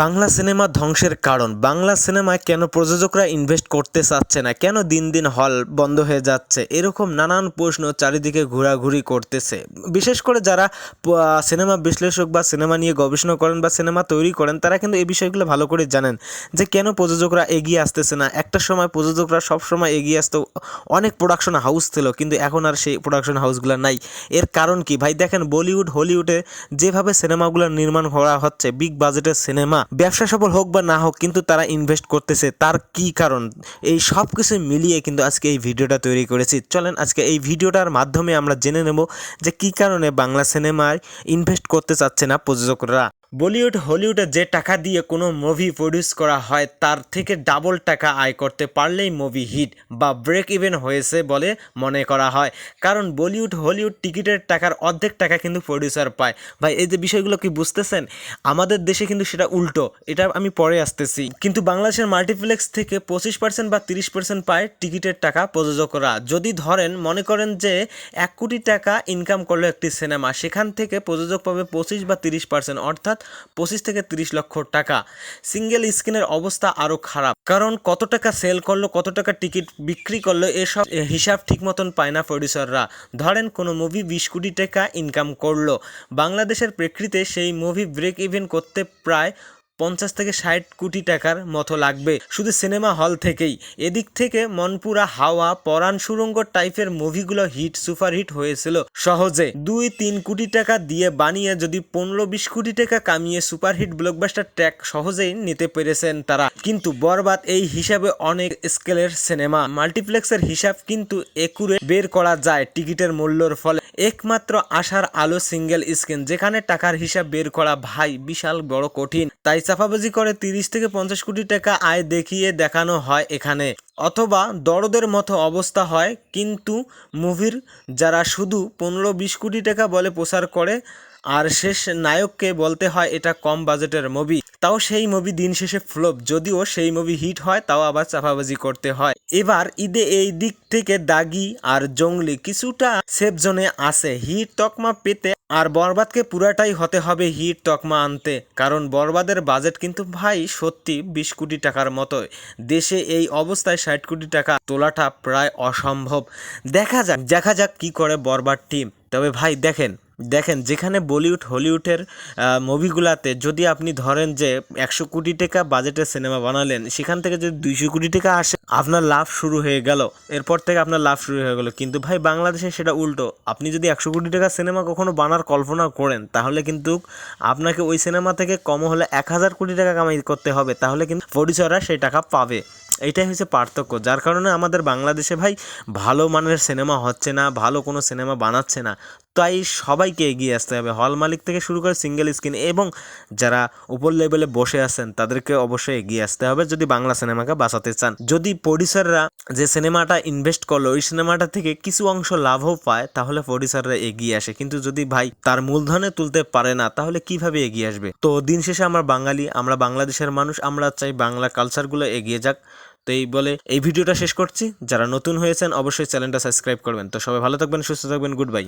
Bangla cinema ধ্বংসের কারণ। বাংলা সিনেমায় কেন প্রযোজকরা ইনভেস্ট করতে চাচ্ছে না? কেন দিন দিন হল বন্ধ হয়ে যাচ্ছে? এরকম নানান প্রশ্ন চারিদিকে ঘোরাঘুরি করতেছে। বিশেষ করে যারা সিনেমা বিশ্লেষক বা সিনেমা নিয়ে গবেষণা করেন বা সিনেমা তৈরি করেন, তারা কিন্তু এই বিষয়গুলো ভালো করে জানেন যে কেন প্রযোজকরা এগিয়ে আসতেছে না। একটা সময় প্রযোজকরা সব সময় এগিয়ে আসতো, অনেক প্রোডাকশন হাউস ছিল, কিন্তু এখন আর সেই প্রোডাকশন হাউসগুলো নাই। এর কারণ কি? ভাই দেখেন, বলিউড, হলিউডে যেভাবে সিনেমাগুলো নির্মাণ করা হচ্ছে বিগ বাজেটের সিনেমা ব্যবসা সফল হোক বা না হোক, কিন্তু তারা ইনভেস্ট করতেছে। তার কি কারণ? এই সব কিছু মিলিয়ে কিন্তু আজকে এই ভিডিওটা তৈরি করেছি। চলেন আজকে এই ভিডিওটার মাধ্যমে আমরা জেনে নেব যে কি কারণে বাংলা সিনেমায় ইনভেস্ট করতে চাচ্ছে না প্রযোজকরা। বলিউড, হলিউডে যে টাকা দিয়ে কোনো মুভি প্রডিউস করা হয়, তার থেকে ডাবল টাকা আয় করতে পারলেই মুভি হিট বা ব্রেক ইভেন হয়েছে বলে মনে করা হয়। কারণ বলিউড, হলিউড টিকিটের টাকার অর্ধেক টাকা কিন্তু প্রডিউসার পায়। ভাই, এই যে বিষয়গুলো কি বুঝতেছেন? আমাদের দেশে কিন্তু সেটা উল্টো, এটা আমি পরে আসতেছি। কিন্তু বাংলাদেশের মাল্টিপ্লেক্স থেকে পঁচিশ পার্সেন্ট বা তিরিশ পার্সেন্ট পায় টিকিটের টাকা প্রযোজকরা। যদি ধরেন, মনে করেন যে এক কোটি টাকা ইনকাম করল একটি সিনেমা সেখান থেকে প্রযোজক পাবে পঁচিশ বা তিরিশ পার্সেন্ট অর্থাৎ পঁচিশ থেকে তিরিশ লক্ষ টাকা। সিঙ্গেল স্ক্রিনের অবস্থা আরও খারাপ। কারণ কত টাকা সেল করল, কত টাকা টিকিট বিক্রি করল, এসব হিসাব ঠিক মতন পায় না প্রডিউসাররা। ধরেন কোনো মুভি বিশ কোটি টাকা ইনকাম করল। বাংলাদেশের প্রেক্ষিতে সেই মুভি ব্রেক ইভেন করতে প্রায় পঞ্চাশ থেকে ষাট কোটি টাকার মতো লাগবে। শুধু সিনেমা হল থেকেই। এদিক থেকে মনপুরা হাওয়া, পরাণ সুরঙ্গ টাইপের মুভিগুলো হিট সুপার হিট হয়েছিল সহজে। দুই, তিন কোটি টাকা দিয়ে বানিয়ে যদি পনেরো, বিশ কোটি টাকা কামিয়ে সুপারহিট ব্লকবাস্টার ট্র্যাক সহজেই নিতে পেরেছেন তারা। কিন্তু বরবাদ এই হিসাবে অনেক স্কেলের সিনেমা। মাল্টিপ্লেক্সের হিসাব কিন্তু একুরে বের করা যায় টিকিটের মূল্যর ফলে। একমাত্র আশার আলো সিঙ্গেল স্ক্রিন, যেখানে টাকার হিসাব বের করা ভাই বিশাল বড় কঠিন। তাই চাপাবাজি করে তিরিশ থেকে পঞ্চাশ কোটি টাকা আয় দেখিয়ে দেখানো হয় এখানে। অথবা দরদের মতো অবস্থা হয়, কিন্তু মুভির যারা শুধু পনেরো বিশ কোটি টাকা বলে প্রচার করে, আর শেষ নায়ককে বলতে হয় এটা কম বাজেটের মুভি। তাও সেই মুভি দিন শেষে ফ্লপ যদিও সেই মুভি হিট হয়, তাও আবার চাপাবাজি করতে হয়। এবার ঈদে এই দিক থেকে দাগি আর জঙ্গলি কিছুটা সেফ জোনে আছে। হিট তকমা পেতে আর বরবাদকে পুরাটাই হতে হবে হিট তকমা আনতে। কারণ বরবাদের বাজেট কিন্তু ভাই সত্যি বিশ কোটি টাকার মতো দেশে এই অবস্থায় ষাট কোটি টাকা তোলাটা প্রায় অসম্ভব। দেখা যাক দেখা যাক কি করে বরবাদ টিম তবে ভাই, দেখেন দেখেন, যেখানে বলিউড, হলিউডের মুভিগুলাতে যদি আপনি ধরেন যে একশো কোটি টাকা বাজেটের সিনেমা বানালেন, সেখান থেকে যদি দুইশো কোটি টাকা আসে, আপনার লাভ শুরু হয়ে গেল। এরপর থেকে আপনার লাভ শুরু হয়ে গেল। কিন্তু ভাই, বাংলাদেশে সেটা উল্টো। আপনি যদি একশো কোটি টাকা সিনেমা কখনো বানার কল্পনা করেন, তাহলে কিন্তু আপনাকে ওই সিনেমা থেকে কম হলে এক হাজার কোটি টাকা কামাই করতে হবে। তাহলে কিন্তু প্রডিউসাররা সেই টাকা পাবে। এইটাই হচ্ছে পার্থক্য। যার কারণে আমাদের বাংলাদেশে ভাই, ভালো মানের সিনেমা হচ্ছে না, ভালো কোনো সিনেমা বানাচ্ছে না। তাই সবাইকে এগিয়ে আসতে হবে। হল মালিক থেকে শুরু করে সিঙ্গেল স্ক্রিন এবং যারা উপর লেভেলে বসে আছেন, তাদেরকে অবশ্যই এগিয়ে আসতে হবে যদি বাংলা সিনেমাকে বাঁচাতে চান। যদি প্রডিউসাররা যে সিনেমাটা ইনভেস্ট করল, ওই সিনেমাটা থেকে কিছু অংশ লাভও পায়, তাহলে প্রডিউসাররা এগিয়ে আসে। কিন্তু যদি ভাই তার মূলধনে তুলতে পারে না, তাহলে কীভাবে এগিয়ে আসবে? তো দিন শেষে আমরা বাঙালি, আমরা বাংলাদেশের মানুষ, আমরা চাই বাংলা কালচারগুলো এগিয়ে যাক। তো এই বলে এই ভিডিওটা শেষ করছি। যারা নতুন হয়েছেন, অবশ্যই চ্যানেলটা সাবস্ক্রাইব করবেন। তো সবাই ভালো থাকবেন, সুস্থ থাকবেন গুড বাই